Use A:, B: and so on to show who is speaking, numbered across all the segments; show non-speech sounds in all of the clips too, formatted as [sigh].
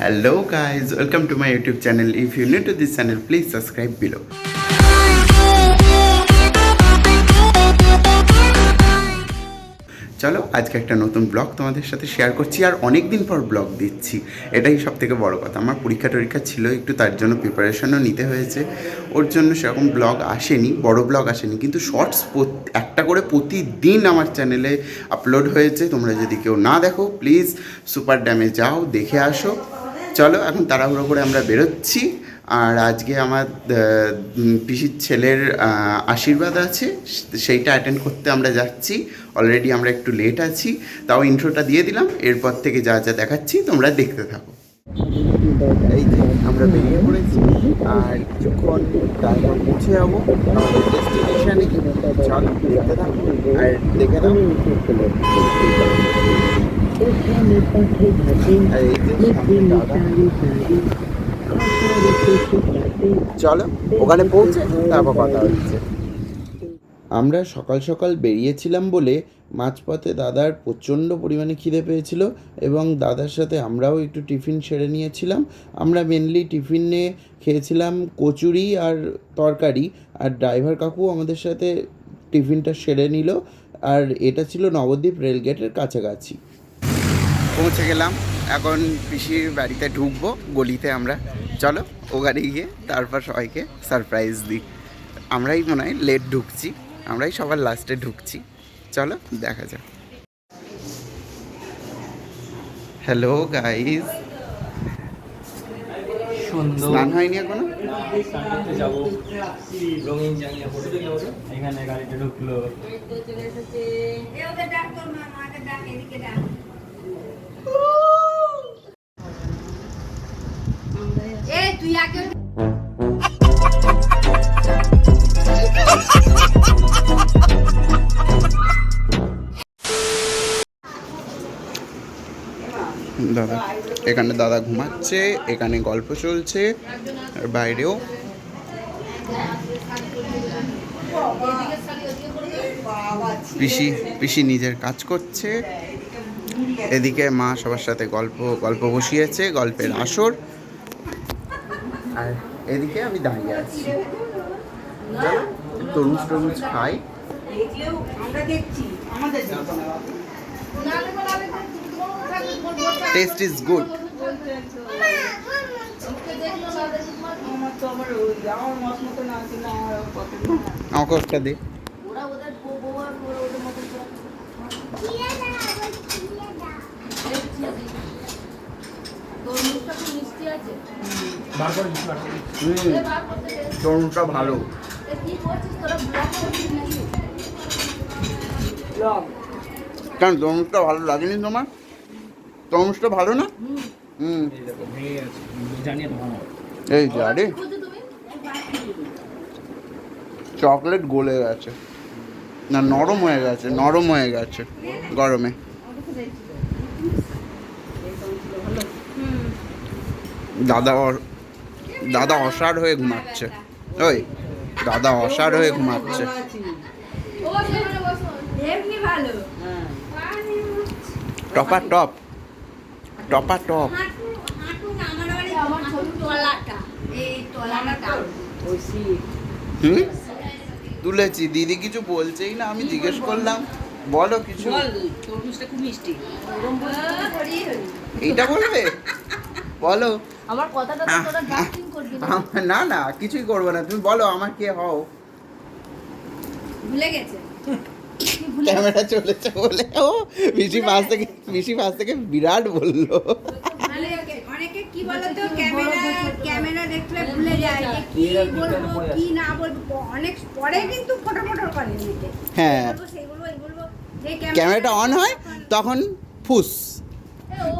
A: Hello guys, welcome to my YouTube channel if you new to this channel please subscribe below চলো আজকে একটা নতুন blog তোমাদের সাথে শেয়ার করছি আর অনেক দিন পর ব্লগ দিচ্ছি। এটাই সব থেকে বড় কথা। আমার পরীক্ষা টরীক্ষা ছিল একটু তার জন্য প্রিপারেশনও নিতে হয়েছে। ওর জন্য সেরকম ব্লগ আসেনি বড় ব্লগ আসেনি। কিন্তু শর্টস একটা করে প্রতিদিন আমার চ্যানেলে আপলোড হয়েছে। তোমরা যদি কেউ না দেখো প্লিজ সুপার ড্যামে যাও দেখে আসো। চলো, এখন তাড়াহুড়ো করে আমরা বেরোচ্ছি। আর আজকে আমার পিসির ছেলের আশীর্বাদ আছে, সেইটা অ্যাটেন্ড করতে আমরা যাচ্ছি। অলরেডি আমরা একটু লেট আছি, তাও ইন্ট্রোটা দিয়ে দিলাম, এরপর থেকে যা যা দেখাচ্ছি তোমরা দেখতে থাকো। এই আমরা বেরিয়ে পড়েছি, আর কিছুক্ষণ তারপর পৌঁছে যাব। আমাদের ডেস্টিনেশনে চল, দেখতে থাকো, আর দেখে দাও চলো, ওখানে পৌঁছে তারপর কথা হচ্ছে। আমরা সকাল সকাল বেরিয়েছিলাম বলে মাঝপথে দাদার প্রচণ্ড পরিমাণে খিদে পেয়েছিল এবং দাদার সাথে আমরাও একটু টিফিন সেরে নিয়েছিলাম। আমরা মেনলি টিফিনে খেয়েছিলাম কচুরি আর তরকারি আর ড্রাইভার কাকু আমাদের সাথে টিফিনটা সেরে নিল। আর এটা ছিল নবদ্বীপ রেলগেটের কাছাকাছি। পৌঁছে গেলাম। এখন পিসির বাড়িতে ঢুকবো গলিতে আমরা। চলো ও গাড়ি গিয়ে তারপর সবাইকে সারপ্রাইজ দিই। আমরাই মনে হয় লেট ঢুকছি আমরাই সবার লাস্টে ঢুকছি। চলো দেখা যাক। হ্যালো গাইস
B: সুন্দর।
A: স্নান হয়নি
B: এখনও? এখানে গাড়িটা ঢুকলো।
A: দাদা এখানে দাদা ঘুমাচ্ছে এখানে গল্প চলছে আর বাইরেও। পিসি পিসি নিজের কাজ করছে। এদিকে মা সবার সাথে গল্প গল্প বসিয়েছে গল্পের আসর। আর এদিকে আমি দাঁড়িয়ে আছি। তরমুজ টরমুজ খাই। টেস্ট ইজ গুড
C: আমার তো আবার ওই আমার মত মতো না আছে না আমার পছন্দ না।
A: আমাকে একটা দে
D: তরমুজটা
A: ভালো
D: এ কি করছিস তোরা ব্লগ করছিস নাকি
C: লং।
A: কারণ তরমুজটা ভালো লাগেনি তোমার? তরমুজটা ভালো না? হুম।
B: এই
A: আরে চকলেট গলে গেছে। না, নরম হয়ে গেছে, নরম হয়ে গেছে গরমে। দাদা দাদা অসাড় হয়ে ঘুমাচ্ছে ওই দাদা অসাড় হয়ে ঘুমাচ্ছে। টপা টপ টপা টপ। হুম তুলেছি দিদি কিছু বলছেই না আমি জিজ্ঞেস করলাম বলো কিছু। এইটা বলবে বলো
D: আমার কথাটা তো তোরা ডাস্টিং করবি না।
A: না না কিছুই করব না। তুমি বলো আমার কে হও?
D: ভুলে গেছে।
A: ক্যামেরা চলেছে বলে ও মিশি পাশ থেকে মিশি পাশ থেকে বিরাট বলল।
D: মানে অনেকে কি বলতো ক্যামেরা ক্যামেরা দেখলে ভুলে যায় যে কি বলব কি না বলব অনেক পরে কিন্তু ফটো ফটো করে নিতে
A: হ্যাঁ।
D: সেই বলব এই বলব যে
A: ক্যামেরাটা অন হয়। তখন ফুস।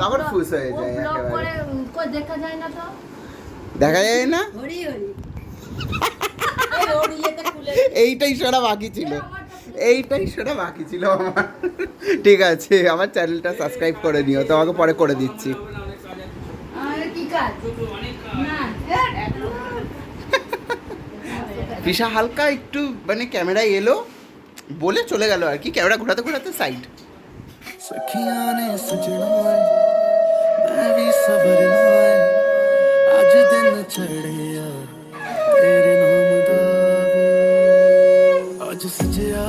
A: তখন
D: vlog-
A: ফুস হয়ে যায় একেবারে।
D: দেখা যায় না তো?
A: দেখা যায় না?
D: হরি হরি। [laughs]
C: এই ওর ইয়েতে খুলে
A: এইটাই শোনা বাকি ছিল। এইটাই শোনা বাকি ছিল আমার। ঠিক আছে আমার চ্যানেলটা সাবস্ক্রাইব করে নিও। তোমাকে পরে করে দিচ্ছি।
D: আর কি কাজ? না।
A: পিসা হালকা একটু মানে ক্যামেরায় এলো বলে চলে গেল আর কি। ক্যামেরা ঘোরাতে ঘোরাতে সাইড
E: ਸਖੀਆਂ ਨੇ ਸਜਣਾ ਮੈਂ ਵੀ ਸਬਰ ਨਾਲ ਅੱਜ ਦਿਨ ਚੜਿਆ ਤੇਰੇ ਨਾਮ ਦਾ ਅੱਜ
F: ਸਜਿਆ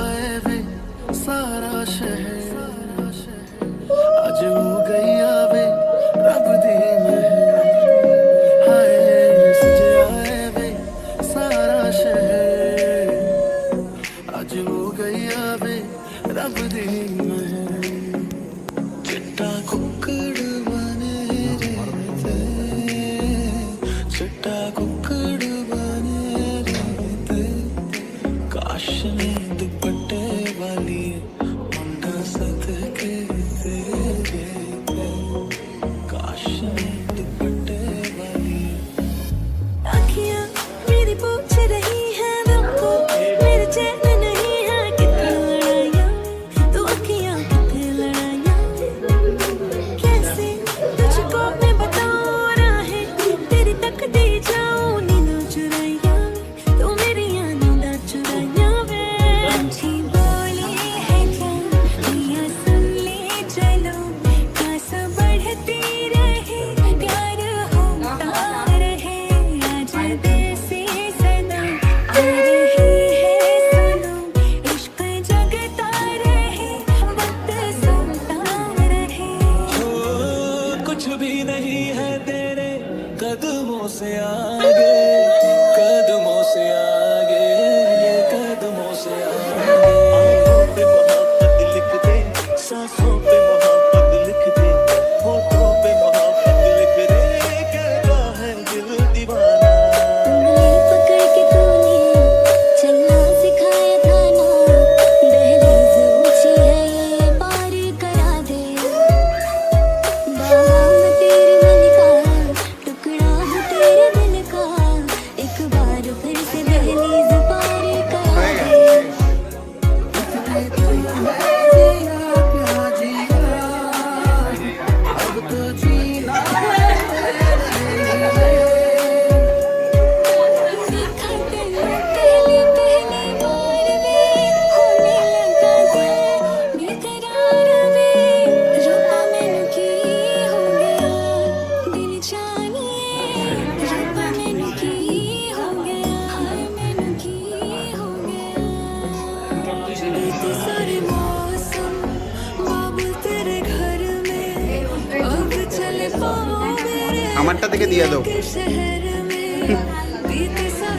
F: থেকে দিয়ে
A: দেবো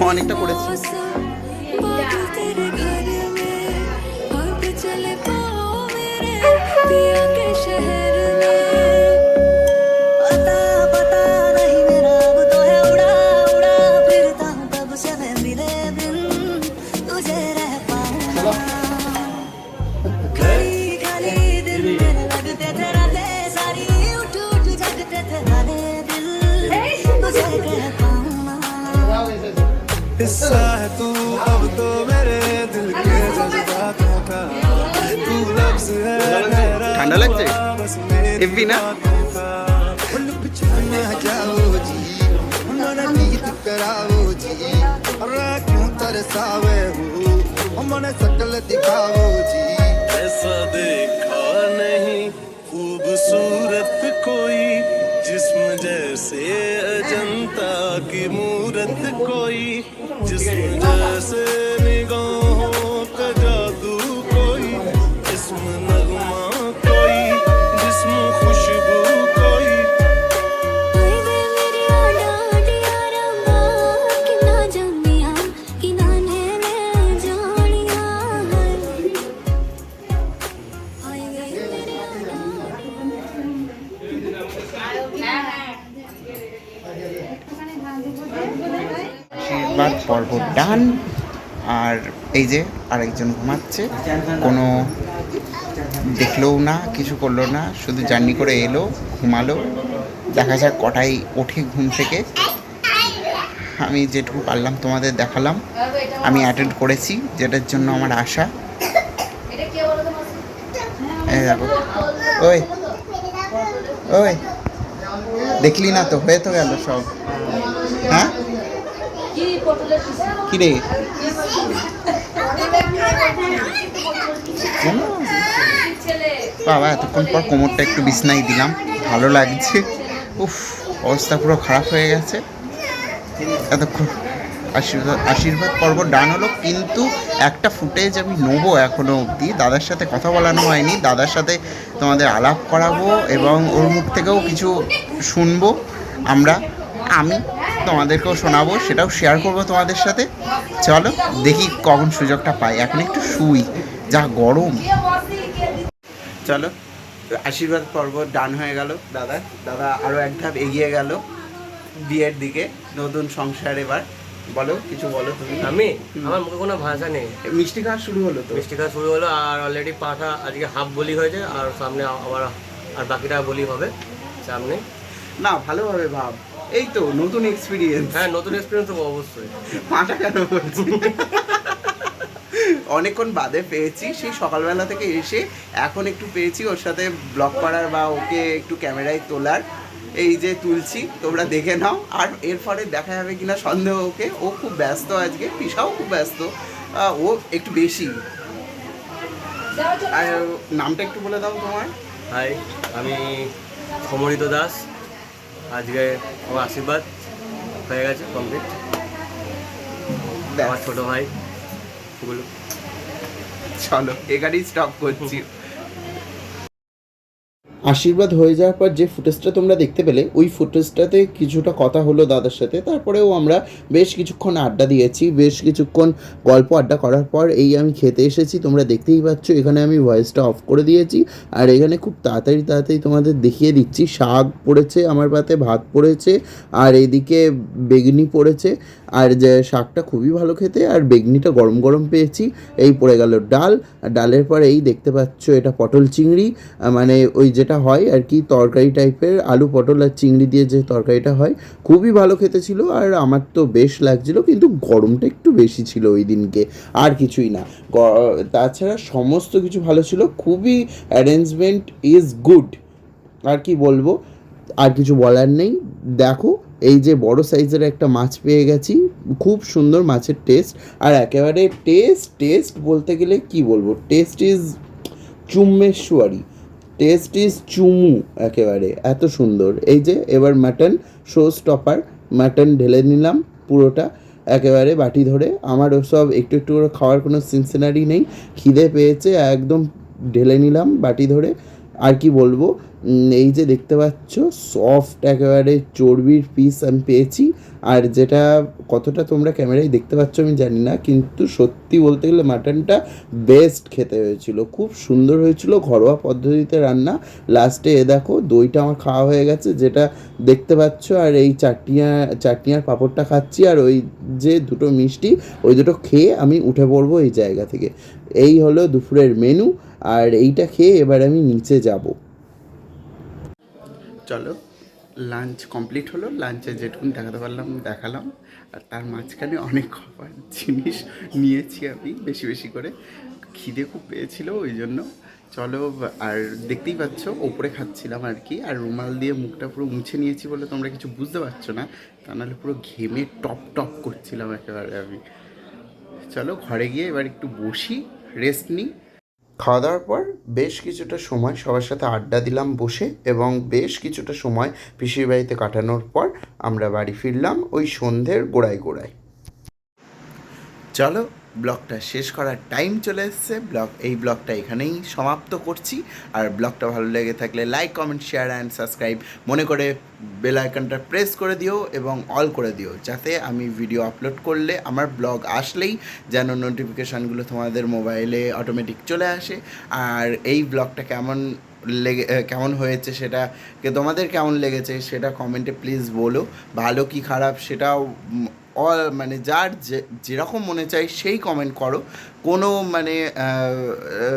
A: [laughs]
F: অনেকটা করেছি।
G: कराओ जी अरे क्यों तरसावे हो मन सकल दिखाओ जी
E: ऐसा देखा नहीं खूबसूरत कोई जिस्म जैसे अजंता की मूरत कोई जिस्म जैसे
F: এই যে আরেকজন ঘুমাচ্ছে, কোনো দেখল না, কিছু করল না, শুধু জার্নি করে এলো, ঘুমালো। দেখা যাক কটাই ওঠে ঘুম থেকে। আমি যেটুকু পারলাম তোমাদের দেখালাম। আমি অ্যাটেন্ড করেছি, যেটার জন্য আমার আশা। দেখো। ওই ওই। দেখলি না তো, হয়ে তো গেল সব। হ্যাঁ? কিরে বাবা, এতক্ষণ পর কোমরটা একটু বিছনাই দিলাম। ভালো লাগছে। উফ, অবস্থা পুরো খারাপ হয়ে গেছে।
A: এতক্ষণ আশীর্বাদ আশীর্বাদ পর্ব ডান হলো। কিন্তু একটা ফুটেজ আমি নেব এখনও অবধি। দাদার সাথে কথা বলানো হয়নি। দাদার সাথে তোমাদের আলাপ করাবো এবং ওর মুখ থেকেও কিছু শুনব। আমরা, আমি তোমাদেরকেও শোনাবো, সেটাও শেয়ার করব তোমাদের সাথে। চলো, দেখি কখন সুযোগটা পাই। এখন একটু শুই। যা গরম। চলো আশীর্বাদ পর্ব ডান হয়ে গেল। দাদা? দাদা আরও এক ধাপ এগিয়ে গেল বিয়ের দিকে নতুন সংসার এবার। বলো কিছু বলো তুমি।
B: আমি? আমার মুখে কোনো ভাষা নেই।
A: মিষ্টি খাওয়া শুরু হলো তো?
B: মিষ্টি খাওয়া শুরু হলো আর অলরেডি পাঠা আজকে হাফ বলি হয়েছে আর সামনে আবার আর বাকিটা বলি হবে সামনে।
A: না ভালোভাবে ভাব। এই তো নতুন এক্সপিরিয়েন্স
B: হ্যাঁ নতুন এক্সপিরিয়েন্স তো অবশ্যই।
A: মাটা কেন বলছি? [laughs] অনেকক্ষণ বাদে পেয়েছি সেই সকালবেলা থেকে এসে এখন একটু পেয়েছি ওর সাথে ব্লগ করার বা ওকে একটু ক্যামেরায় তোলার। এই যে তুলছি তোমরা দেখে নাও। আর এর ফলে দেখা যাবে কিনা সন্দেহ ওকে ও খুব ব্যস্ত আজকে পিসাও খুব ব্যস্ত ও একটু বেশি। আর নামটা একটু বলে দাও তোমার।
B: হাই আমি সমরিত দাস। আজকে আমার আশীর্বাদ হয়ে গেছে কমপ্লিট আমার ছোটো ভাই গুলো
A: চলো এখানেই স্টপ করছি। আশীর্বাদ হয়ে যাওয়ার পর যে ফুটেজটা তোমরা দেখতে পেলে, ওই ফুটেজটাতে কিছুটা কথা হলো দাদার সাথে। তারপরেও আমরা বেশ কিছুক্ষণ আড্ডা দিয়েছি, বেশ কিছুক্ষণ গল্প আড্ডা করার পর এই আমি খেতে এসেছি, তোমরা দেখতেই পাচ্ছ, এখানে আমি ভয়েসটা অফ করে দিয়েছি। আর এখানে খুব তাড়াতাড়ি তাড়াতাড়ি তোমাদের দেখিয়ে দিচ্ছি, শাক পড়েছে আমার পাতে ভাত পড়েছে, আর এদিকে বেগনি পড়েছে। আর যে শাকটা খুবই ভালো খেতে, আর বেগনিটা গরম গরম পেয়েছি, এই পড়ে গেল ডাল। আর ডালের পরে এই দেখতে পাচ্ছ, এটা পটল চিংড়ি মানে ওই যেটা হয় আর কি, তরকারি টাইপের আলু পটল আর চিংড়ি দিয়ে যে তরকারিটা হয়, খুবই ভালো খেতে ছিল আর আমার তো বেশ লাগছিল, কিন্তু গরমটা একটু বেশি ছিল ওই দিনকে, আর কিছুই না। তাছাড়া সমস্ত কিছু ভালো ছিল, খুবই অ্যারেঞ্জমেন্ট ইজ গুড আর কি বলব, আর কিছু বলার নেই। দেখো, এই যে বড় সাইজের একটা মাছ পেয়ে গেছি, খুব সুন্দর মাছের টেস্ট আর একেবারে টেস্ট টেস্ট বলতে গেলে কি বলব টেস্ট ইজ চুম্মেশ্বরী। টেস্ট ইজ চুমু একেবারে, এত সুন্দর। এই যে, এবার মাটন শো স্টপার মাটন ঢেলে নিলাম পুরোটা, একেবারে বাটি ধরে। আমার ওসব একটু একটু করে খাওয়ার কোনো সিনসিনারি নেই। খিদে পেয়েছে, একদম ঢেলে নিলাম বাটি ধরে। আর কি বলব এই যে দেখতে পাচ্ছ সফট একেবারে চর্বির পিস আমি পেয়েছি। আর যেটা কতটা তোমরা ক্যামেরায় দেখতে পাচ্ছ আমি জানি না, কিন্তু সত্যি বলতে গেলে মাটনটা বেস্ট খেতে হয়েছিল। খুব সুন্দর হয়েছিল, ঘরোয়া পদ্ধতিতে রান্না। লাস্টে এ দেখো, দইটা আমার খাওয়া হয়ে গেছে, যেটা দেখতে পাচ্ছ। আর এই চাটনিয়া, চাটনিয়ার পাঁপড়টা খাচ্ছি, আর ওই যে দুটো মিষ্টি, ওই দুটো খেয়ে আমি উঠে পড়ব এই জায়গা থেকে। এই হলো দুপুরের মেনু আর এইটা খেয়ে এবার আমি নিচে যাব। চলো লাঞ্চ কমপ্লিট হলো লাঞ্চে যেটুকুন দেখাতে পারলাম, দেখালাম। আর তার মাঝখানে অনেক খাবার জিনিস নিয়েছি আমি, বেশি বেশি করে। খিদে খুব পেয়েছিল, ওই জন্য। চলো, আর দেখতেই পাচ্ছ, ওপরে খাচ্ছিলাম আর কি, আর রুমাল দিয়ে মুখটা পুরো মুছে নিয়েছি বলে তোমরা কিছু বুঝতে পারছ না। তা নাহলে পুরো ঘেমে টপ টপ করছিলাম একেবারে আমি। চলো, ঘরে গিয়ে এবার একটু বসি রেস্ট নিই। খাওয়া দাওয়ার পর বেশ কিছুটা সময় সবার সাথে আড্ডা দিলাম বসে এবং বেশ কিছুটা সময় পিসির বাড়িতে কাটানোর পর আমরা বাড়ি ফিরলাম ওই সন্ধ্যের গোড়ায় গোড়ায়। চলো ব্লগটা শেষ করার টাইম চলে এসছে। ব্লগ, এই ব্লগটা এখানেই সমাপ্ত করছি। আর ব্লগটা ভালো লেগে থাকলে like comment share and subscribe মনে করে বেল আইকনটা প্রেস করে দিও এবং অল করে দিও, যাতে আমি ভিডিও আপলোড করলে আমার ব্লগ আসলেই যেন নোটিফিকেশানগুলো তোমাদের মোবাইলে অটোমেটিক চলে আসে। আর এই ব্লগটা কেমন লেগে কেমন হয়েছে সেটা তোমাদের কেমন লেগেছে সেটা কমেন্টে প্লিজ বলো। ভালো কি খারাপ সেটাও অল মানে যার যে, যেরকম মনে চাই সেই কমেন্ট করো। কোনো মানে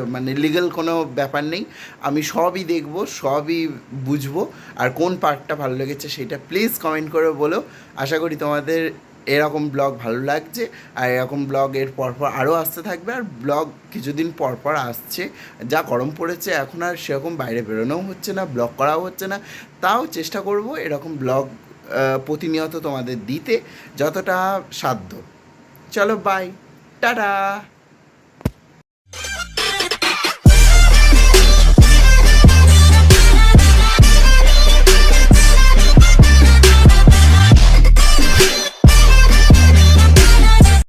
A: মানে লিগ্যাল কোনো ব্যাপার নেই। আমি সবই দেখব, সবই বুঝব। আর কোন পার্টটা ভালো লেগেছে সেটা প্লিজ কমেন্ট করে বলো। আশা করি তোমাদের এরকম ব্লগ ভালো লাগছে, আর এরকম ব্লগ এর পরপর আরও আসতে থাকবে, আর ব্লগ কিছুদিন পরপর আসছে। যা গরম পড়েছে, এখন আর সেরকম বাইরে বেরোনোও হচ্ছে না, ব্লগ করাও হচ্ছে না। তাও চেষ্টা করব এরকম ব্লগ প্রতিনিয়ত তোমাদের দিতে, যতটা সাধ্য। চলো বাই টাটা!